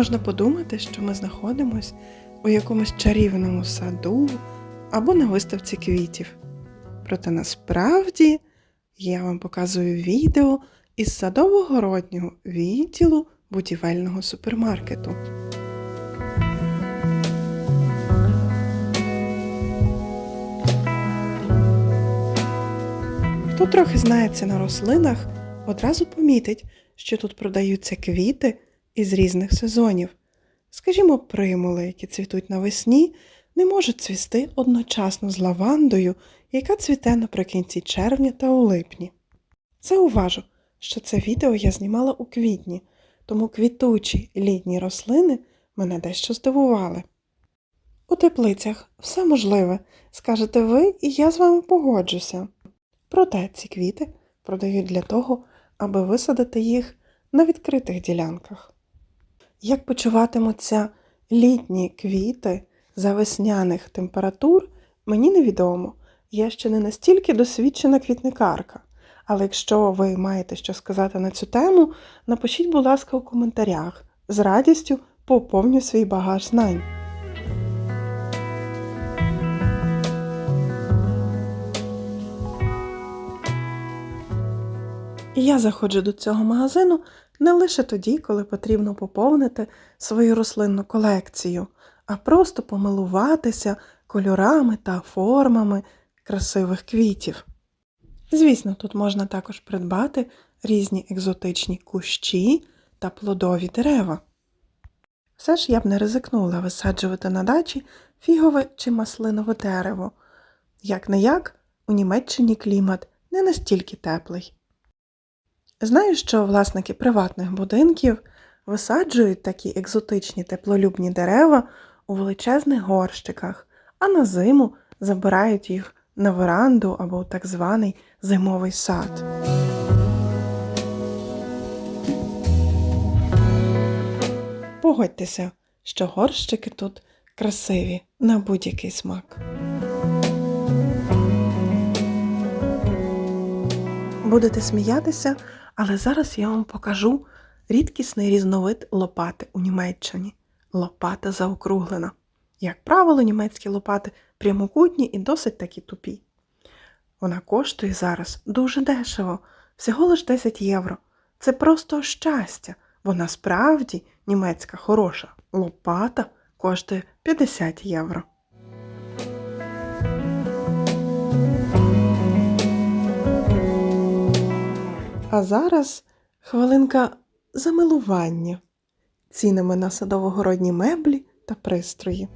Можна подумати, що ми знаходимось у якомусь чарівному саду або на виставці квітів. Проте насправді я вам показую відео із садово-городнього відділу будівельного супермаркету. Хто трохи знається на рослинах, одразу помітить, що тут продаються квіти із різних сезонів. Скажімо, примули, які цвітуть навесні, не можуть цвісти одночасно з лавандою, яка цвіте наприкінці червня та у липні. Зауважу, що це відео я знімала у квітні, тому квітучі літні рослини мене дещо здивували. У теплицях все можливе, скажете ви, і я з вами погоджуся. Проте ці квіти продають для того, аби висадити їх на відкритих ділянках. Як почуватимуться літні квіти за весняних температур, мені невідомо. Я ще не настільки досвідчена квітникарка. Але якщо ви маєте що сказати на цю тему, напишіть, будь ласка, у коментарях. З радістю поповню свій багаж знань. І я заходжу до цього магазину не лише тоді, коли потрібно поповнити свою рослинну колекцію, а просто помилуватися кольорами та формами красивих квітів. Звісно, тут можна також придбати різні екзотичні кущі та плодові дерева. Все ж я б не ризикнула висаджувати на дачі фігове чи маслинове дерево. Як не як, у Німеччині клімат не настільки теплий. Знаю, що власники приватних будинків висаджують такі екзотичні теплолюбні дерева у величезних горщиках, а на зиму забирають їх на веранду або у так званий зимовий сад. Погодьтеся, що горщики тут красиві на будь-який смак. Будете сміятися, але зараз я вам покажу рідкісний різновид лопати у Німеччині. Лопата заокруглена. Як правило, німецькі лопати прямокутні і досить такі тупі. Вона коштує зараз дуже дешево, всього лиш 10 євро. Це просто щастя, бо насправді німецька хороша лопата коштує 50 євро. А зараз хвилинка замилування цінами на садово-городні меблі та пристрої.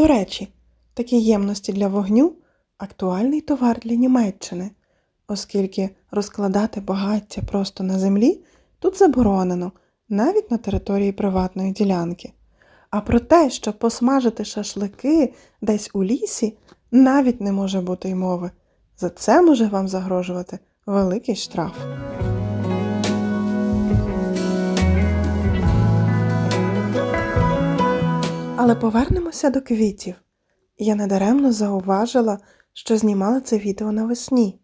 До речі, такі ємності для вогню актуальний товар для Німеччини, оскільки розкладати багаття просто на землі тут заборонено, навіть на території приватної ділянки. А про те, що посмажити шашлики десь у лісі, навіть не може бути й мови. За це може вам загрожувати великий штраф. Але повернемося до квітів. Я недаремно зауважила, що знімала це відео навесні.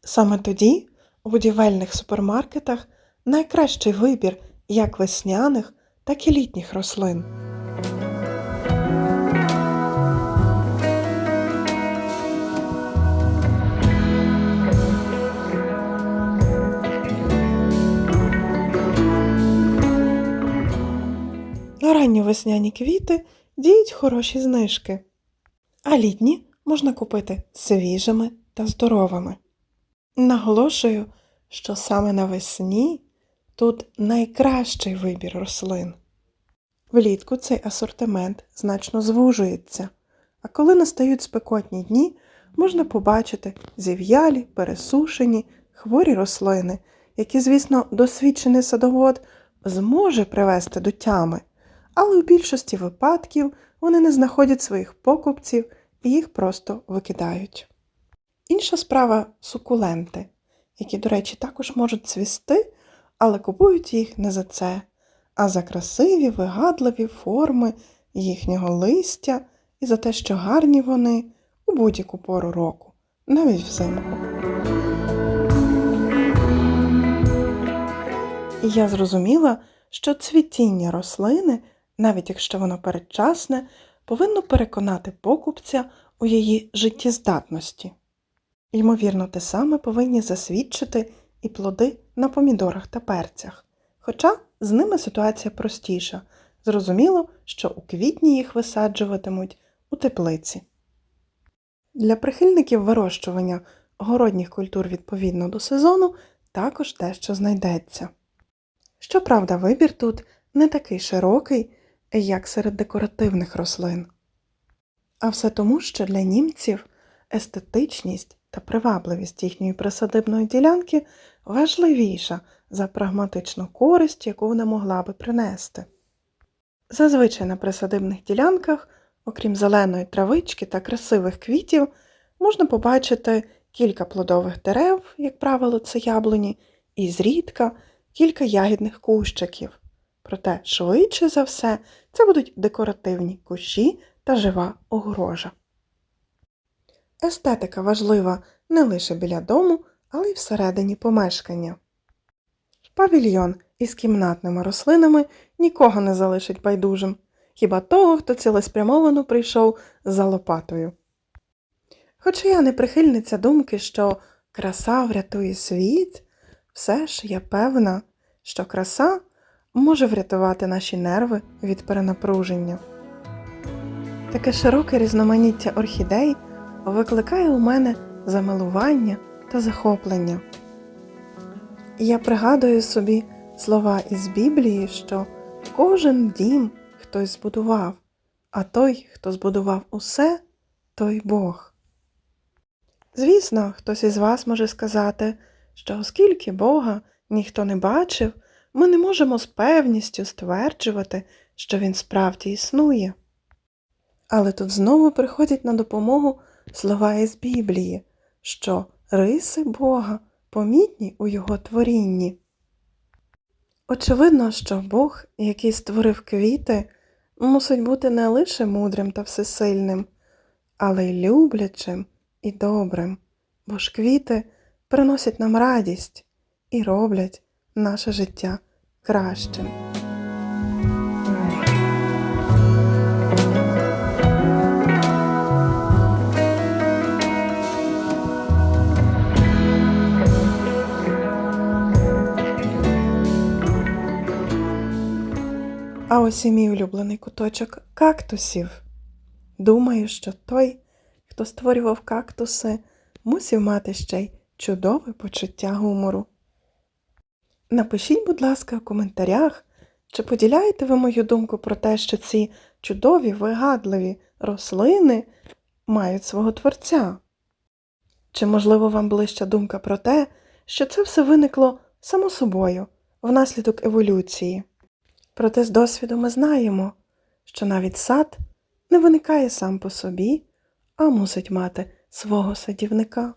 Саме тоді у будівельних супермаркетах найкращий вибір як весняних, так і літніх рослин. Весняні квіти діють хороші знижки, а літні можна купити свіжими та здоровими. Наголошую, що саме навесні тут найкращий вибір рослин. Влітку цей асортимент значно звужується, а коли настають спекотні дні, можна побачити зів'ялі, пересушені, хворі рослини, які, звісно, досвідчений садовод зможе привести до тями, але у більшості випадків вони не знаходять своїх покупців і їх просто викидають. Інша справа сукуленти, які, до речі, також можуть цвісти, але купують їх не за це, а за красиві, вигадливі форми їхнього листя і за те, що гарні вони у будь-яку пору року, навіть взимку. І я зрозуміла, що цвітіння рослини, навіть якщо воно передчасне, повинно переконати покупця у її життєздатності. Ймовірно, те саме повинні засвідчити і плоди на помідорах та перцях. Хоча з ними ситуація простіша. Зрозуміло, що у квітні їх висаджуватимуть у теплиці. Для прихильників вирощування городніх культур відповідно до сезону також дещо знайдеться. Щоправда, вибір тут не такий широкий, як серед декоративних рослин. А все тому, що для німців естетичність та привабливість їхньої присадибної ділянки важливіша за прагматичну користь, яку вона могла би принести. Зазвичай на присадибних ділянках, окрім зеленої травички та красивих квітів, можна побачити кілька плодових дерев, як правило, це яблуні, і зрідка кілька ягідних кущиків. Проте, швидше за все, це будуть декоративні кущі та жива огорожа. Естетика важлива не лише біля дому, але й всередині помешкання. Павільйон із кімнатними рослинами нікого не залишить байдужим, хіба того, хто цілеспрямовано прийшов за лопатою. Хоча я не прихильниця думки, що краса врятує світ, все ж я певна, що краса може врятувати наші нерви від перенапруження. Таке широке різноманіття орхідей викликає у мене замилування та захоплення. Я пригадую собі слова із Біблії, що кожен дім хтось збудував, а той, хто збудував усе, той Бог. Звісно, хтось із вас може сказати, що оскільки Бога ніхто не бачив, ми не можемо з певністю стверджувати, що Він справді існує. Але тут знову приходять на допомогу слова із Біблії, що риси Бога помітні у Його творінні. Очевидно, що Бог, який створив квіти, мусить бути не лише мудрим та всесильним, але й люблячим і добрим, бо ж квіти приносять нам радість і роблять наше життя кращим. А ось і мій улюблений куточок кактусів. Думаю, що той, хто створював кактуси, мусив мати ще й чудове почуття гумору. Напишіть, будь ласка, в коментарях, чи поділяєте ви мою думку про те, що ці чудові, вигадливі рослини мають свого творця? Чи, можливо, вам ближча думка про те, що це все виникло само собою, внаслідок еволюції? Проте з досвіду ми знаємо, що навіть сад не виникає сам по собі, а мусить мати свого садівника.